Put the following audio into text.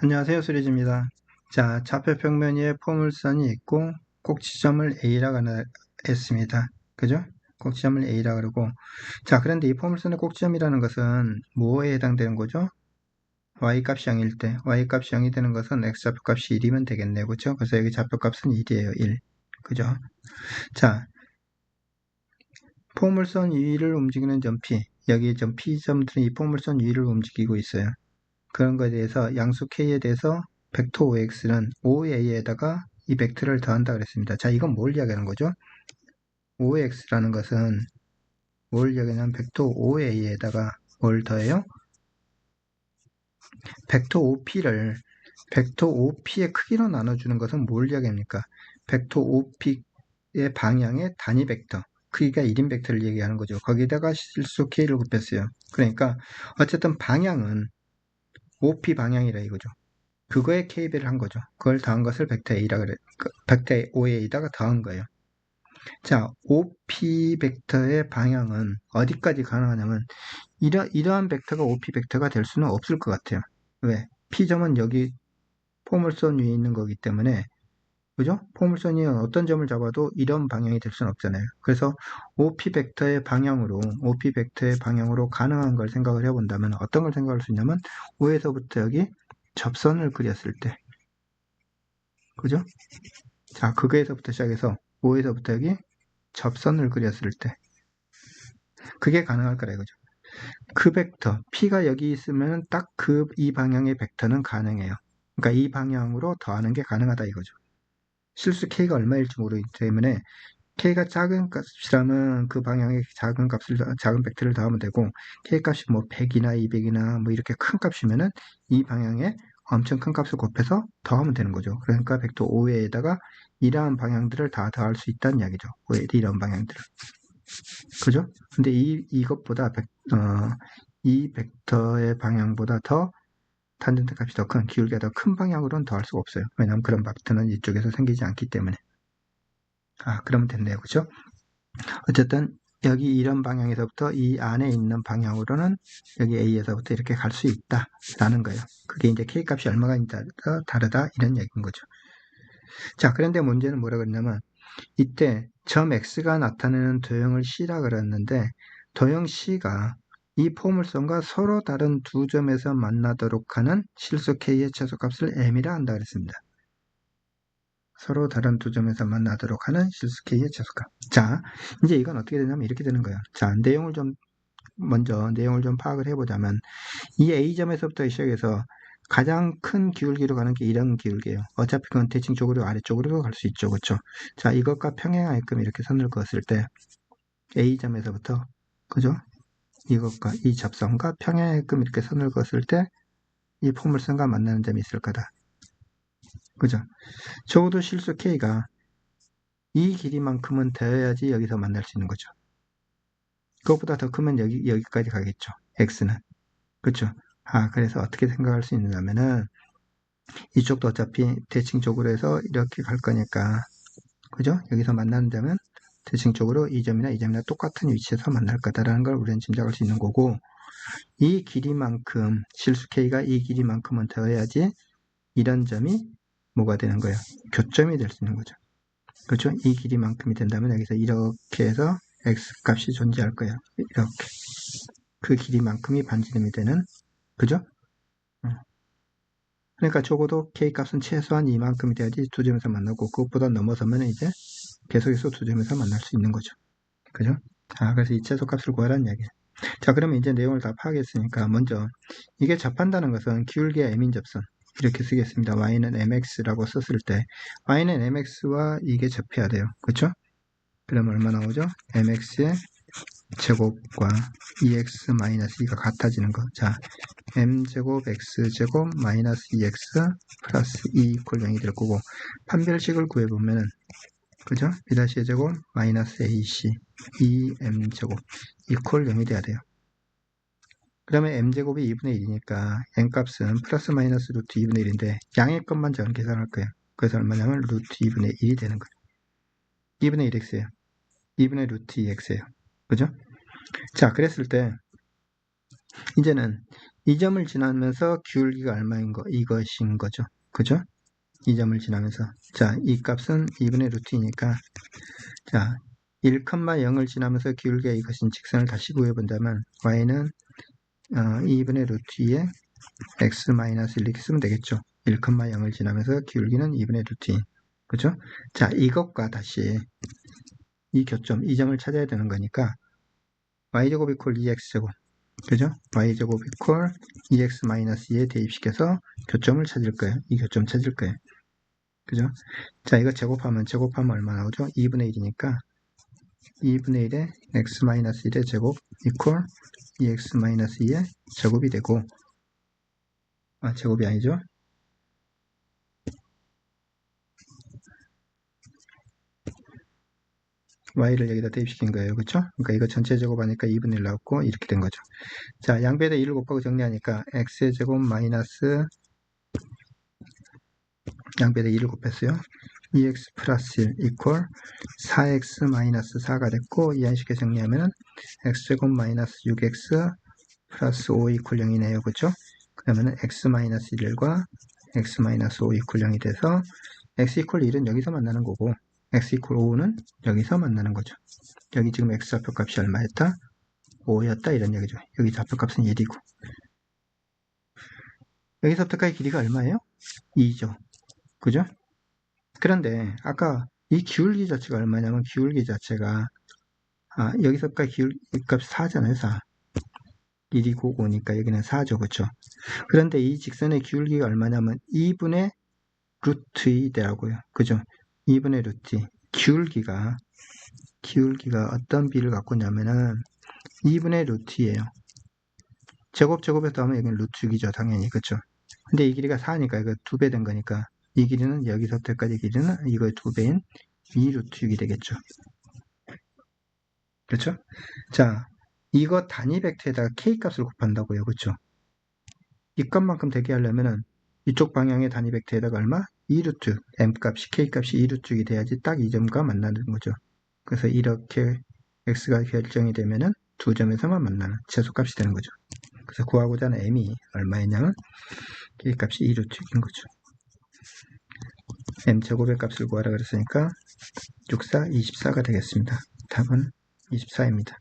안녕하세요. 수리즈입니다. 자, 좌표 평면 위에 포물선이 있고 꼭 지점을 A라고 했습니다. 그죠? 꼭 지점을 A라 고 그러고 자, 그런데 이 포물선의 꼭지점이라는 것은 뭐에 해당되는 거죠? y값이 0일 때 y값이 0이 되는 것은 x좌표값이 1이면 되겠네요. 그죠? 그래서 여기 좌표값은 1이에요. 1. 그죠? 자, 포물선 위를 움직이는 점 P 여기 점 P점들은 이 포물선 위를 움직이고 있어요. 그런 것에 대해서 양수 K에 대해서 벡터 OX는 OA에다가 이 벡터를 더한다 그랬습니다. 자, 이건 뭘 이야기하는 거죠? OX라는 것은 뭘 이야기하냐면 벡터 OA에다가 뭘 더해요? 벡터 OP를 벡터 OP의 크기로 나눠주는 것은 뭘 이야기합니까? 벡터 OP의 방향의 단위 벡터 크기가 1인 벡터를 얘기하는 거죠. 거기다가 실수 K를 곱했어요. 그러니까 어쨌든 방향은 OP 방향이라 이거죠. 그거에 K배를 한 거죠. 그걸 더한 것을 벡터 A라 그래. 그 벡터 OA에다가 더한 거예요. 자, OP 벡터의 방향은 어디까지 가능하냐면 이러, 이러한 벡터가 OP 벡터가 될 수는 없을 것 같아요. 왜? P점은 여기 포물선 위에 있는 거기 때문에 그죠? 포물선이 어떤 점을 잡아도 이런 방향이 될 수는 없잖아요. 그래서 OP 벡터의 방향으로 OP 벡터의 방향으로 가능한 걸 생각을 해본다면 어떤 걸 생각할 수 있냐면 5에서부터 여기 접선을 그렸을 때 그죠? 자, 그거에서부터 시작해서 5에서부터 여기 접선을 그렸을 때 그게 가능할 거라 이거죠. 그 벡터 P가 여기 있으면 딱 그 이 방향의 벡터는 가능해요. 그러니까 이 방향으로 더하는 게 가능하다 이거죠. 실수 K가 얼마일지 모르기 때문에 K가 작은 값이라면 그 방향의 작은 값을, 작은 벡터를 더하면 되고, K 값이 뭐 100이나 200이나 뭐 이렇게 큰 값이면은 이 방향에 엄청 큰 값을 곱해서 더하면 되는 거죠. 그러니까 벡터 5에다가 이러한 방향들을 다 더할 수 있다는 이야기죠. 5에 이런 방향들을. 그죠? 근데 이, 이것보다, 벡, 어, 이 벡터의 방향보다 더 탄젠트 값이 더 큰, 기울기가 더 큰 방향으로는 더할 수가 없어요. 왜냐하면 그런 벡터는 이쪽에서 생기지 않기 때문에. 아, 그러면 됐네요. 그죠? 어쨌든 여기 이런 방향에서부터 이 안에 있는 방향으로는 여기 A에서부터 이렇게 갈 수 있다라는 거예요. 그게 이제 K 값이 얼마가 다르다, 다르다 이런 얘기인 거죠. 자, 그런데 문제는 뭐라 그랬냐면 이때 점 X가 나타내는 도형을 C라 그랬는데 도형 C가 이 포물선과 서로 다른 두 점에서 만나도록 하는 실수 K의 최소값을 M이라 한다 그랬습니다. 서로 다른 두 점에서 만나도록 하는 실수 K의 최소값. 자, 이제 이건 어떻게 되냐면 이렇게 되는 거예요. 자, 내용을 좀 먼저 내용을 좀 파악을 해보자면 이 A점에서부터 시작해서 가장 큰 기울기로 가는 게 이런 기울기예요. 어차피 그건 대칭 쪽으로 아래쪽으로 갈수 있죠. 그렇죠? 자, 이것과 평행하게끔 이렇게 선을 그었을 때 A점에서부터 그죠? 이것과 이 접선과 평행하게끔 이렇게 선을 그었을 때 이 포물선과 만나는 점이 있을 거다. 그죠? 적어도 실수 K가 이 길이만큼은 되어야지 여기서 만날 수 있는 거죠. 그것보다 더 크면 여기, 여기까지 가겠죠. X는. 그렇죠? 아, 그래서 어떻게 생각할 수 있느냐면은 이쪽도 어차피 대칭 쪽으로 해서 이렇게 갈 거니까 그죠? 여기서 만나는 점은 대칭적으로 이 점이나 이 점이나 똑같은 위치에서 만날 거다라는 걸 우리는 짐작할 수 있는 거고 이 길이만큼 실수 K가 이 길이만큼은 더해야지 이런 점이 뭐가 되는 거예요? 교점이 될 수 있는 거죠. 그렇죠? 이 길이만큼이 된다면 여기서 이렇게 해서 X값이 존재할 거예요. 이렇게. 그 길이만큼이 반지름이 되는 그죠? 그러니까 적어도 K값은 최소한 이만큼이 돼야지 두 점에서 만나고 그것보다 넘어서면 이제 계속해서 두 점에서 만날 수 있는 거죠. 그죠? 아, 그래서 이 최소값을 구하라는 이야기예요. 자, 그러면 이제 내용을 다 파악했으니까 먼저 이게 접한다는 것은 기울기의 m인 접선 이렇게 쓰겠습니다. y는 mx라고 썼을 때 y는 mx와 이게 접해야 돼요. 그렇죠? 그러면 얼마 나오죠? mx의 제곱과 2x-2가 같아지는 거. 자, m제곱 x제곱 마이너스 2x 플러스 2 이퀄 0이 될 거고 판별식을 구해보면은 그죠? b-의 제곱 마이너스 ac 2m제곱 이퀄 0이 돼야 돼요. 그러면 m제곱이 2분의 1이니까 n값은 플러스 마이너스 루트 2분의 1인데 양의 것만 저는 계산할 거예요. 그래서 얼마냐면 루트 2분의 1이 되는 거예요. 2분의 1x예요. 2분의 루트 2x예요. 그죠? 자, 그랬을 때 이제는 이 점을 지나면서 기울기가 얼마인 거 이것인 거죠. 그죠? 이 점을 지나면서 자, 이 값은 2분의 루트 이니까 자, 1,0을 지나면서 기울기가 이것인 직선을 다시 구해본다면 y는 어, 2분의 루트 2에 x 마이너스 1 이렇게 쓰면 되겠죠. 1,0을 지나면서 기울기는 2분의 루트 2. 그죠? 자, 이것과 다시 이 교점, 이 점을 찾아야 되는 거니까 y제곱 이퀄 2x제곱 그죠? y제곱 이퀄 2x 마이너스 2에 대입시켜서 교점을 찾을 거예요. 이 교점 찾을 거예요. 그죠? 자, 이거 제곱하면 제곱하면 얼마 나오죠? 2분의 1이니까 2분의 1에 x 마이너스 1의 제곱 이퀄 2x 마이너스 2의 제곱이 되고 아, 제곱이 아니죠? Y를 여기다 대입시킨 거예요. 그쵸? 그러니까 이거 전체 제곱하니까 2분의 1 나왔고 이렇게 된 거죠. 자, 양배에다 1을 곱하고 정리하니까 x의 제곱 마이너스 양배에다 2를 곱했어요. 2x 플러스 1 이퀄 4x 마이너스 4가 됐고 이한식에 정리하면은 x제곱 마이너스 6x 플러스 5 이퀄 0이네요. 그쵸? 그러면은 x 마이너스 1과 x 마이너스 5 이퀄 0이 돼서 x 이퀄 1은 여기서 만나는 거고 x 이퀄 5는 여기서 만나는 거죠. 여기 지금 x 좌표값이 얼마였다? 5였다 이런 얘기죠. 여기 좌표값은 1이고 여기서부터까지 길이가 얼마예요? 2죠. 그죠? 그런데 아까 이 기울기 자체가 얼마냐면 기울기 자체가 아, 여기서까지 기울기 값 4잖아요. 4. 1이고 5니까 여기는 4죠. 그쵸? 그런데 이 직선의 기울기가 얼마냐면 2분의 루트 2되라고요. 그죠? 2분의 루트 기울기가 기울기가 어떤 비를 갖고 있냐면은 2분의 루트예요. 제곱 제곱에서 하면 여기는 루트 6이죠. 당연히. 그쵸? 근데 이 길이가 4니까 이거 두 배 된 거니까 이 길이는 여기서부터 까지 길이는 이거의 두 배인 2루트 6이 되겠죠. 그렇죠? 자, 이거 단위 벡터에다가 k 값을 곱한다고요. 그렇죠? 이 값만큼 되게 하려면은 이쪽 방향의 단위 벡터에다가 얼마? 2루트 m 값이 k 값이 2루트 6이 돼야지 딱 이 점과 만나는 거죠. 그래서 이렇게 x가 결정이 되면은 두 점에서만 만나는 최소값이 되는 거죠. 그래서 구하고자 하는 m이 얼마였냐면 k 값이 2루트 6인 거죠. m제곱의 값을 구하라 그랬으니까 6, 4, 24가 되겠습니다. 답은 24입니다.